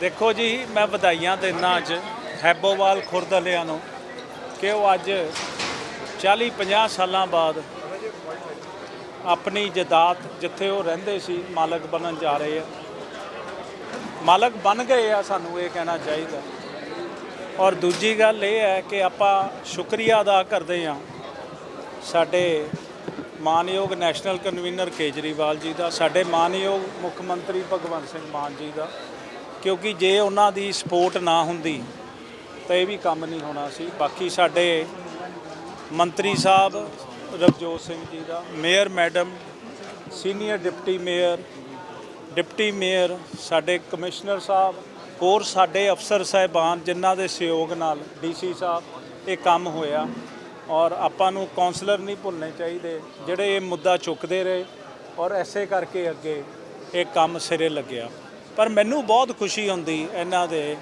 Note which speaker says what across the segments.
Speaker 1: ਦੇਖੋ ਜੀ, ਮੈਂ ਵਧਾਈਆਂ ਦਿੰਦਾ ਅੱਜ ਹੈਬੋਵਾਲ ਖੁਰਦ ਵਾਲਿਆਂ ਨੂੰ ਕਿ ਉਹ ਅੱਜ 40 50 ਸਾਲਾਂ ਬਾਅਦ ਆਪਣੀ ਜਦਾਤ ਜਿੱਥੇ ਉਹ ਰਹਿੰਦੇ ਸੀ, ਮਾਲਕ ਬਣਨ ਜਾ ਰਹੇ ਆ। ਮਾਲਕ ਬਣ ਗਏ ਆ, ਸਾਨੂੰ ਇਹ ਕਹਿਣਾ ਚਾਹੀਦਾ। ਔਰ ਦੂਜੀ ਗੱਲ ਇਹ ਹੈ ਕਿ ਆਪਾਂ ਸ਼ੁਕਰੀਆ ਅਦਾ ਕਰਦੇ ਹਾਂ ਸਾਡੇ ਮਾਨਯੋਗ ਨੈਸ਼ਨਲ ਕਨਵੀਨਰ ਕੇਜਰੀਵਾਲ ਜੀ ਦਾ, ਸਾਡੇ ਮਾਨਯੋਗ ਮੁੱਖ ਮੰਤਰੀ ਭਗਵੰਤ ਸਿੰਘ ਮਾਨ ਜੀ ਦਾ। ਕਿਉਂਕਿ ਜੇ ਉਹਨਾਂ ਦੀ ਸਪੋਰਟ ਨਾ ਹੁੰਦੀ, ਤਾਂ ਇਹ ਵੀ ਕੰਮ ਨਹੀਂ ਹੋਣਾ ਸੀ। ਬਾਕੀ ਸਾਡੇ ਮੰਤਰੀ ਸਾਹਿਬ, ਰਵਜੋਤ ਸਿੰਘ ਜੀ ਦਾ, mayor madam, senior deputy mayor deputy mayor, ਸਾਡੇ ਕਮਿਸ਼ਨਰ ਸਾਹਿਬ, ਹੋਰ ਸਾਡੇ ਅਫਸਰ ਸਾਹਿਬਾਨ, ਜਿਨ੍ਹਾਂ ਦੇ ਸਹਿਯੋਗ ਨਾਲ ਡੀਸੀ ਸਾਹਿਬ ਇਹ ਕੰਮ ਹੋਇਆ। ਔਰ ਆਪਾਂ ਨੂੰ ਕਾਉਂਸਲਰ ਨਹੀਂ ਭੁੱਲਣੇ ਚਾਹੀਦੇ, ਜਿਹੜੇ ਇਹ ਮੁੱਦਾ ਚੁੱਕਦੇ ਰਹੇ। ਔਰ ਐਸੇ ਕਰਕੇ ਅੱਗੇ ਇਹ ਕੰਮ ਸਿਰੇ ਲੱਗਿਆ। ਪਰ ਮੈਨੂੰ ਬਹੁਤ ਖੁਸ਼ੀ ਹੁੰਦੀ ਇਹਨਾਂ ਦੇ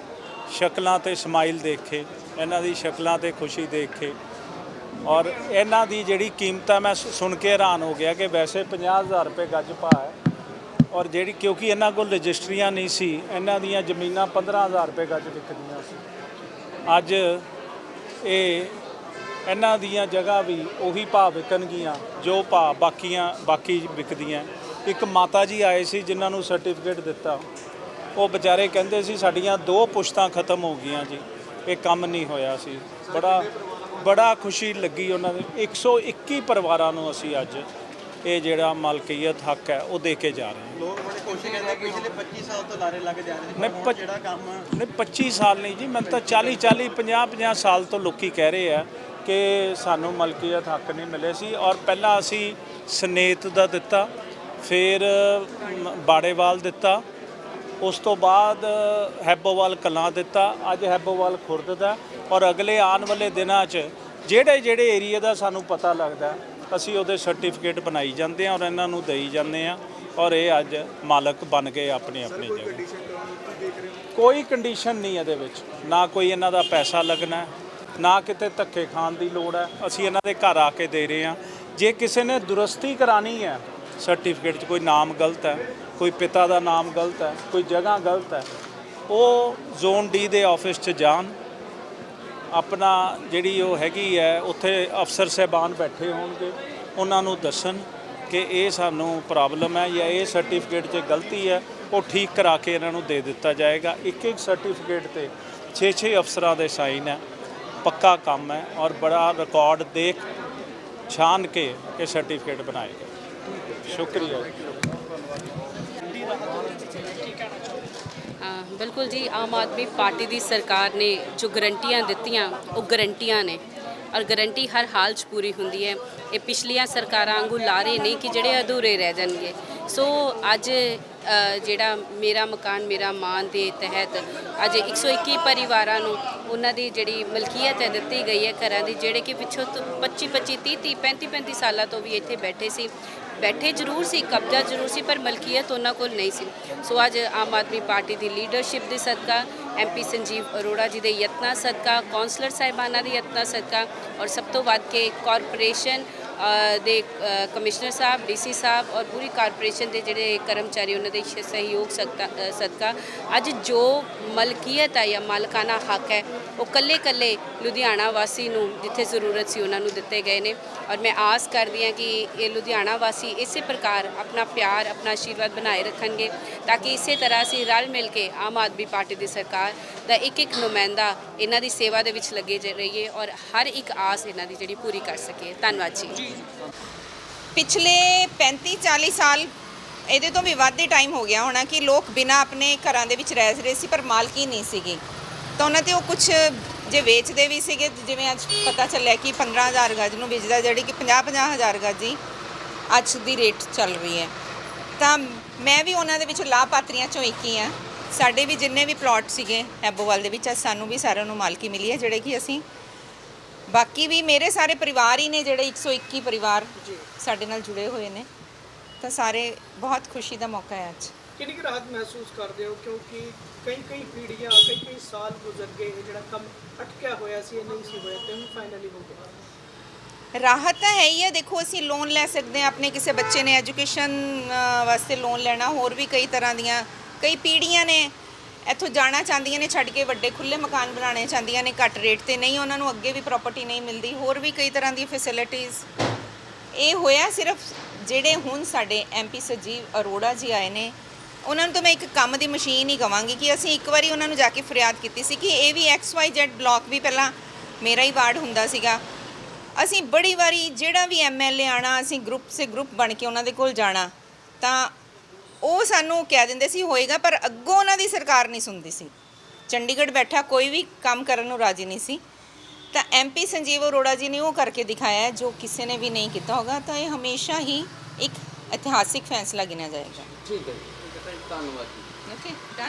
Speaker 1: ਸ਼ਕਲਾਂ ਤੇ ਸਮਾਈਲ ਦੇਖ ਕੇ, ਇਹਨਾਂ ਦੀ ਸ਼ਕਲਾਂ ਤੇ ਖੁਸ਼ੀ ਦੇਖ ਕੇ। ਔਰ ਇਹਨਾਂ ਦੀ ਜਿਹੜੀ ਕੀਮਤ ਹੈ ਮੈਂ ਸੁਣ ਕੇ ਹੈਰਾਨ ਹੋ ਗਿਆ ਕਿ ਵੈਸੇ 50000 ਰੁਪਏ ਗੱਜ ਭਾ ਹੈ। ਔਰ ਜਿਹੜੀ, ਕਿਉਂਕਿ ਇਹਨਾਂ ਕੋਲ ਰਜਿਸਟਰੀਆਂ ਨਹੀਂ ਸੀ, ਇਹਨਾਂ ਦੀਆਂ ਜ਼ਮੀਨਾਂ 15000 ਰੁਪਏ ਗੱਜ ਵਿਕਦੀਆਂ ਸੀ। ਅੱਜ ਇਹ ਇਹਨਾਂ ਦੀਆਂ ਜਗ੍ਹਾ ਵੀ ਉਹੀ ਭਾਅ ਵਿਕਣਗੀਆਂ, ਜੋ ਭਾਅ ਬਾਕੀਆਂ, ਬਾਕੀ ਵਿਕਦੀਆਂ। ਇੱਕ ਮਾਤਾ ਜੀ ਆਏ ਸੀ, ਜਿਨ੍ਹਾਂ ਨੂੰ ਸਰਟੀਫਿਕੇਟ ਦਿੱਤਾ। ਉਹ ਵਿਚਾਰੇ ਕਹਿੰਦੇ ਸੀ ਸਾਡੀਆਂ ਦੋ ਪੁਸ਼ਤਾਂ ਖਤਮ ਹੋ ਗਈਆਂ ਜੀ। ਇਹ ਕੰਮ ਨਹੀਂ ਹੋਇਆ ਸੀ। ਬੜਾ ਬੜਾ ਖੁਸ਼ੀ ਲੱਗੀ ਉਹਨਾਂ ਦੇ 121 ਪਰਿਵਾਰਾਂ ਨੂੰ ਅਸੀਂ ਅੱਜ ਇਹ ਜਿਹੜਾ ਮਲਕੀਅਤ ਹੱਕ ਹੈ ਉਹ ਦੇ ਕੇ ਜਾ ਰਹੇ ਹਾਂ।
Speaker 2: ਲੋਕ ਬੜੇ ਖੁਸ਼ ਕਹਿੰਦੇ ਕਿ ਪਿਛਲੇ 25 ਸਾਲ ਤੋਂ ਲਾਰੇ ਲੱਗ ਜਾ ਰਹੇ ਨੇ ਜਿਹੜਾ ਕੰਮ
Speaker 1: ਨਹੀਂ 25 ਸਾਲ ਨਹੀਂ ਜੀ ਮੈਨੂੰ ਤਾਂ 40 40 50 50 ਸਾਲ ਤੋਂ ਲੋਕੀ ਕਹਿ ਰਹੇ ਆ ਕਿ ਸਾਨੂੰ ਮਲਕੀਅਤ ਹੱਕ ਨਹੀਂ ਮਿਲੇ ਸੀ ਔਰ ਪਹਿਲਾਂ ਅਸੀਂ ਸਨੇਤ ਦਾ ਦਿੱਤਾ ਫਿਰ ਬਾੜੇਵਾਲ ਦਿੱਤਾ ਉਸ ਤੋਂ ਬਾਅਦ ਹੈਬੋਵਾਲ ਕਲਾਂ ਦਿੱਤਾ ਅੱਜ ਹੈਬੋਵਾਲ ਖੁਰਦ ਦਾ। ਔਰ ਅਗਲੇ ਆਉਣ ਵਾਲੇ ਦਿਨਾਂ 'ਚ ਜਿਹੜੇ ਜਿਹੜੇ ਏਰੀਆ ਦਾ ਸਾਨੂੰ ਪਤਾ ਲੱਗਦਾ ਅਸੀਂ ਉਹਦੇ ਸਰਟੀਫਿਕੇਟ ਬਣਾਈ ਜਾਂਦੇ ਹਾਂ ਔਰ ਇਹਨਾਂ ਨੂੰ ਦੇਈ ਜਾਂਦੇ ਹਾਂ। ਔਰ ਇਹ ਅੱਜ ਮਾਲਕ ਬਣ ਗਏ ਆਪਣੀ ਆਪਣੀ ਜਗ੍ਹਾ। ਕੋਈ ਕੰਡੀਸ਼ਨ ਨਹੀਂ ਇਹਦੇ ਵਿੱਚ। ਨਾ ਕੋਈ ਇਹਨਾਂ ਦਾ ਪੈਸਾ ਲੱਗਣਾ ਨਾ ਕਿਤੇ ਧੱਕੇ ਖਾਣ ਦੀ ਲੋੜ ਹੈ। ਅਸੀਂ ਇਹਨਾਂ ਦੇ ਘਰ ਆ ਕੇ ਦੇ ਰਹੇ ਹਾਂ। ਜੇ ਕਿਸੇ ਨੇ ਦੁਰਸਤੀ ਕਰਾਣੀ ਹੈ ਸਰਟੀਫਿਕੇਟ 'ਚ ਕੋਈ ਨਾਮ ਗਲਤ ਹੈ ਕੋਈ ਪਿਤਾ ਦਾ ਨਾਮ ਗਲਤ ਹੈ, ਕੋਈ ਜਗ੍ਹਾ ਗਲਤ ਹੈ, ਉਹ ਜ਼ੋਨ ਡੀ ਦੇ ਆਫਿਸ 'ਚ ਜਾਣ। ਆਪਣਾ ਜਿਹੜੀ ਉਹ ਹੈਗੀ ਹੈ, ਉੱਥੇ ਅਫਸਰ ਸਹਿਬਾਨ ਬੈਠੇ ਹੋਣਗੇ, ਉਹਨਾਂ ਨੂੰ ਦੱਸਣ ਕਿ ਇਹ ਸਾਨੂੰ ਪ੍ਰੋਬਲਮ ਹੈ ਜਾਂ ਇਹ ਸਰਟੀਫਿਕੇਟ 'ਚ ਗਲਤੀ ਹੈ, ਉਹ ਠੀਕ ਕਰਾ ਕੇ ਇਹਨਾਂ ਨੂੰ ਦੇ ਦਿੱਤਾ ਜਾਏਗਾ। ਇੱਕ ਇੱਕ ਸਰਟੀਫਿਕੇਟ ਤੇ 6-6 ਅਫਸਰਾਂ ਦੇ ਸਾਈਨ ਹੈ, ਪੱਕਾ ਕੰਮ ਹੈ ਔਰ ਬੜਾ ਰਿਕਾਰਡ ਦੇਖ ਛਾਨ ਕੇ ਇਹ ਸਰਟੀਫਿਕੇਟ ਬਣਾਏਗਾ ਸ਼ੁਕਰੀਆ।
Speaker 3: ਬਿਲਕੁਲ ਜੀ ਆਮ ਆਦਮੀ ਪਾਰਟੀ ਦੀ ਸਰਕਾਰ ਨੇ ਜੋ ਗਰੰਟੀਆਂ ਦਿੱਤੀਆਂ ਉਹ ਗਰੰਟੀਆਂ ਨੇ। ਔਰ ਗਰੰਟੀ ਹਰ ਹਾਲ 'ਚ ਪੂਰੀ ਹੁੰਦੀ ਹੈ। ਇਹ ਪਿਛਲੀਆਂ ਸਰਕਾਰਾਂ ਵਾਂਗੂ ਲਾਰੇ ਨਹੀਂ ਕਿ ਜਿਹੜੇ ਅਧੂਰੇ ਰਹਿ ਜਾਣਗੇ। ਸੋ ਅੱਜ ਜਿਹੜਾ ਮੇਰਾ ਮਕਾਨ, ਮੇਰਾ ਮਾਨ ਦੇ ਤਹਿਤ ਅੱਜ 121 ਪਰਿਵਾਰਾਂ ਨੂੰ ਉਹਨਾਂ ਦੀ ਜਿਹੜੀ ਮਲਕੀਅਤ ਹੈ ਦਿੱਤੀ ਗਈ ਹੈ ਘਰਾਂ ਦੀ, ਜਿਹੜੇ ਕਿ ਪਿੱਛੋਂ ਤੋਂ 25 25 30 30 35 35 ਸਾਲਾਂ ਤੋਂ ਵੀ ਇੱਥੇ ਬੈਠੇ ਸੀ। ਬੈਠੇ ਜ਼ਰੂਰ ਸੀ, ਕਬਜ਼ਾ ਜ਼ਰੂਰ ਸੀ, ਪਰ ਮਲਕੀਅਤ ਉਹਨਾਂ ਕੋਲ ਨਹੀਂ ਸੀ। ਸੋ ਅੱਜ ਆਮ ਆਦਮੀ ਪਾਰਟੀ ਦੀ ਲੀਡਰਸ਼ਿਪ ਦੇ ਸਦਕਾ ਐਮਪੀ ਸੰਜੀਵ ਅਰੋੜਾ ਜੀ ਦੇ ਯਤਨਾਂ ਸਦਕਾ, ਕੌਂਸਲਰ ਸਾਹਿਬਾਨਾਂ ਦੇ ਯਤਨਾਂ ਸਦਕਾ ਔਰ ਸਭ ਤੋਂ ਵੱਧ ਕੇ ਕਾਰਪੋਰੇਸ਼ਨ ਦੇ ਕਮਿਸ਼ਨਰ ਸਾਹਿਬ, ਡੀਸੀ ਸਾਹਿਬ ਔਰ ਪੂਰੀ ਕਾਰਪੋਰੇਸ਼ਨ ਦੇ ਜਿਹੜੇ ਕਰਮਚਾਰੀ, ਉਹਨਾਂ ਦੇ ਸਹਿਯੋਗ ਸਦਕਾ ਸਦਕਾ। ਅੱਜ ਜੋ ਮਲਕੀਅਤ ਹੈ ਜਾਂ ਮਾਲਕਾਨਾ ਹੱਕ ਹੈ, ਉਹ ਕੱਲੇ ਕੱਲੇ ਲੁਧਿਆਣਾ ਵਾਸੀ ਨੂੰ, ਜਿੱਥੇ ਜ਼ਰੂਰਤ ਸੀ ਉਹਨਾਂ ਨੂੰ ਦਿੱਤੇ ਗਏ ਨੇ। ਔਰ ਮੈਂ ਆਸ ਕਰਦੀ ਹਾਂ ਕਿ ਇਹ ਲੁਧਿਆਣਾ ਵਾਸੀ ਇਸੇ ਪ੍ਰਕਾਰ ਆਪਣਾ ਪਿਆਰ, ਆਪਣਾ ਆਸ਼ੀਰਵਾਦ ਬਣਾਏ ਰੱਖਣਗੇ, ਤਾਂ ਕਿ ਇਸੇ ਤਰ੍ਹਾਂ ਅਸੀਂ ਰਲ ਮਿਲ ਕੇ ਆਮ ਆਦਮੀ ਪਾਰਟੀ ਦੀ ਸਰਕਾਰ ਦਾ ਇੱਕ ਇੱਕ ਨੁਮਾਇੰਦਾ ਇਹਨਾਂ ਦੀ ਸੇਵਾ ਦੇ ਵਿੱਚ ਲੱਗੇ ਰਹੀਏ ਔਰ ਹਰ ਇੱਕ ਆਸ ਇਹਨਾਂ ਦੀ ਜਿਹੜੀ ਪੂਰੀ ਕਰ ਸਕੀਏ। ਧੰਨਵਾਦ ਜੀ।
Speaker 4: ਪਿਛਲੇ 35 40 ਸਾਲ ਇਹਦੇ ਤੋਂ ਵੀ ਵੱਧ ਹੀ ਟਾਈਮ ਹੋ ਗਿਆ ਹੋਣਾ ਕਿ ਲੋਕ ਬਿਨਾ ਆਪਣੇ ਘਰਾਂ ਦੇ ਵਿੱਚ ਰਹਿ ਰਹੇ ਸੀ ਪਰ ਮਾਲਕੀ ਨਹੀਂ ਸੀਗੀ। ਤਾਂ ਉਹਨਾਂ ਤੇ ਉਹ ਕੁਝ ਜੇ ਵੇਚਦੇ ਵੀ ਸੀਗੇ, ਜਿਵੇਂ ਅੱਜ ਪਤਾ ਚੱਲਿਆ ਕਿ 15000 ਗਜ ਨੂੰ ਵੇਚਦਾ, ਜਿਹੜੀ ਕਿ 50 50000 ਗਜ ਹੀ ਅੱਜ ਦੀ ਰੇਟ ਚੱਲ ਰਹੀ ਹੈ। ਤਾਂ ਮੈਂ ਵੀ ਉਹਨਾਂ ਦੇ ਵਿੱਚ ਲਾਭਪਾਤਰੀਆਂ ਚੋਂ ਇੱਕ ਹੀ ਹਾਂ। ਸਾਡੇ ਵੀ ਜਿੰਨੇ ਵੀ ਪਲਾਟ ਸੀਗੇ ਹੈਬੋਵਾਲ ਦੇ ਵਿੱਚ ਸਾਨੂੰ ਵੀ ਸਾਰਿਆਂ ਨੂੰ ਮਾਲਕੀ ਮਿਲੀ ਹੈ, ਜਿਹੜੇ ਕਿ ਅਸੀਂ ਬਾਕੀ ਵੀ ਮੇਰੇ ਸਾਰੇ ਪਰਿਵਾਰ ਹੀ ਨੇ ਜਿਹੜੇ 121 ਪਰਿਵਾਰ ਸਾਡੇ ਨਾਲ ਜੁੜੇ ਹੋਏ ਨੇ। ਤਾਂ ਸਾਰੇ ਬਹੁਤ ਖੁਸ਼ੀ ਦਾ ਮੌਕਾ ਹੈ ਅੱਜ।
Speaker 5: ਕਿੰਨੀ ਕੁ ਰਾਹਤ ਮਹਿਸੂਸ ਕਰਦੇ ਹੋ? ਕਿਉਂਕਿ ਕਈ ਕਈ ਪੀੜ੍ਹੀਆਂ ਕਈ ਕਈ ਸਾਲ ਗੁਜ਼ਰ ਗਏ ਇਹ ਜਿਹੜਾ ਕੰਮ ਅਟਕਿਆ ਹੋਇਆ ਸੀ ਇਹ ਨਹੀਂ ਸੀ ਹੋਇਆ ਤੇ ਹੁਣ ਫਾਈਨਲੀ ਹੋ ਗਿਆ।
Speaker 4: ਰਾਹਤ ਤਾਂ ਹੈ ਹੀ ਹੈ। ਦੇਖੋ ਅਸੀਂ ਲੋਨ ਲੈ ਸਕਦੇ ਹਾਂ ਆਪਣੇ ਕਿਸੇ ਬੱਚੇ ਨੇ ਐਜੂਕੇਸ਼ਨ ਵਾਸਤੇ ਲੋਨ ਲੈਣਾ ਹੋਰ ਵੀ ਕਈ ਤਰ੍ਹਾਂ ਦੀਆਂ ਕਈ ਪੀੜ੍ਹੀਆਂ ਨੇ। ਇੱਥੋਂ ਜਾਣਾ ਚਾਹੁੰਦੀਆਂ ਨੇ, ਛੱਡ ਕੇ ਵੱਡੇ ਖੁੱਲੇ ਮਕਾਨ ਬਣਾਉਣੇ ਚਾਹੁੰਦੀਆਂ ਨੇ, ਘੱਟ ਰੇਟ ਤੇ ਨਹੀਂ, ਉਹਨਾਂ ਨੂੰ ਅੱਗੇ ਵੀ ਪ੍ਰਾਪਰਟੀ ਨਹੀਂ ਮਿਲਦੀ, ਹੋਰ ਵੀ ਕਈ ਤਰ੍ਹਾਂ ਦੀ ਫੈਸਿਲਿਟੀਆਂ ਇਹ ਹੋਇਆ ਸਿਰਫ ਜਿਹੜੇ ਹੁਣ ਸਾਡੇ ਐਮਪੀ ਸਜੀਵ ਅਰੋੜਾ ਜੀ ਆਏ ਨੇ, ਉਹਨਾਂ ਨੂੰ ਤਾਂ ਮੈਂ ਇੱਕ ਕੰਮ ਦੀ ਮਸ਼ੀਨ ਹੀ ਕਵਾਂਗੀ ਕਿ ਅਸੀਂ ਇੱਕ ਵਾਰੀ ਉਹਨਾਂ ਨੂੰ ਜਾ ਕੇ ਫਰਿਆਦ ਕੀਤੀ ਸੀ ਕਿ ਇਹ ਵੀ ਐਕਸ ਵਾਈ XYZ ਬਲਾਕ ਵੀ ਪਹਿਲਾਂ ਮੇਰਾ ਹੀ ਵਾਰਡ ਹੁੰਦਾ ਸੀਗਾ। ਅਸੀਂ ਬੜੀ ਵਾਰੀ ਜਿਹੜਾ ਵੀ ਐਮਐਲਏ ਆਣਾ ਅਸੀਂ ਗਰੁੱਪ ਸੇ ਗਰੁੱਪ ਬਣ ਕੇ ਉਹਨਾਂ ਦੇ ਕੋਲ ਜਾਣਾ, ਤਾਂ ਉਹ ਸਾਨੂੰ ਕਹਿ ਦਿੰਦੇ ਸੀ ਹੋਏਗਾ ਪਰ ਅੱਗੋਂ ਉਹਨਾਂ ਦੀ ਸਰਕਾਰ ਨਹੀਂ ਸੁਣਦੀ ਸੀ। ਚੰਡੀਗੜ੍ਹ ਬੈਠਾ ਕੋਈ ਵੀ ਕੰਮ ਕਰਨ ਨੂੰ ਰਾਜੀ ਨਹੀਂ ਸੀ। ਤਾਂ ਐਮਪੀ ਸੰਜੀਵ ਅਰੋੜਾ ਜੀ ਨੇ ਉਹ ਕਰਕੇ ਦਿਖਾਇਆ ਜੋ ਕਿਸੇ ਨੇ ਵੀ ਨਹੀਂ ਕੀਤਾ ਹੋਗਾ ਤਾਂ ਇਹ ਹਮੇਸ਼ਾ ਹੀ ਇੱਕ ਇਤਿਹਾਸਿਕ ਫੈਸਲਾ ਗਿਣਿਆ ਜਾਏਗਾ।
Speaker 6: ਠੀਕ ਹੈ ਜੀ। ਧੰਨਵਾਦ ਜੀ।
Speaker 4: ਓਕੇ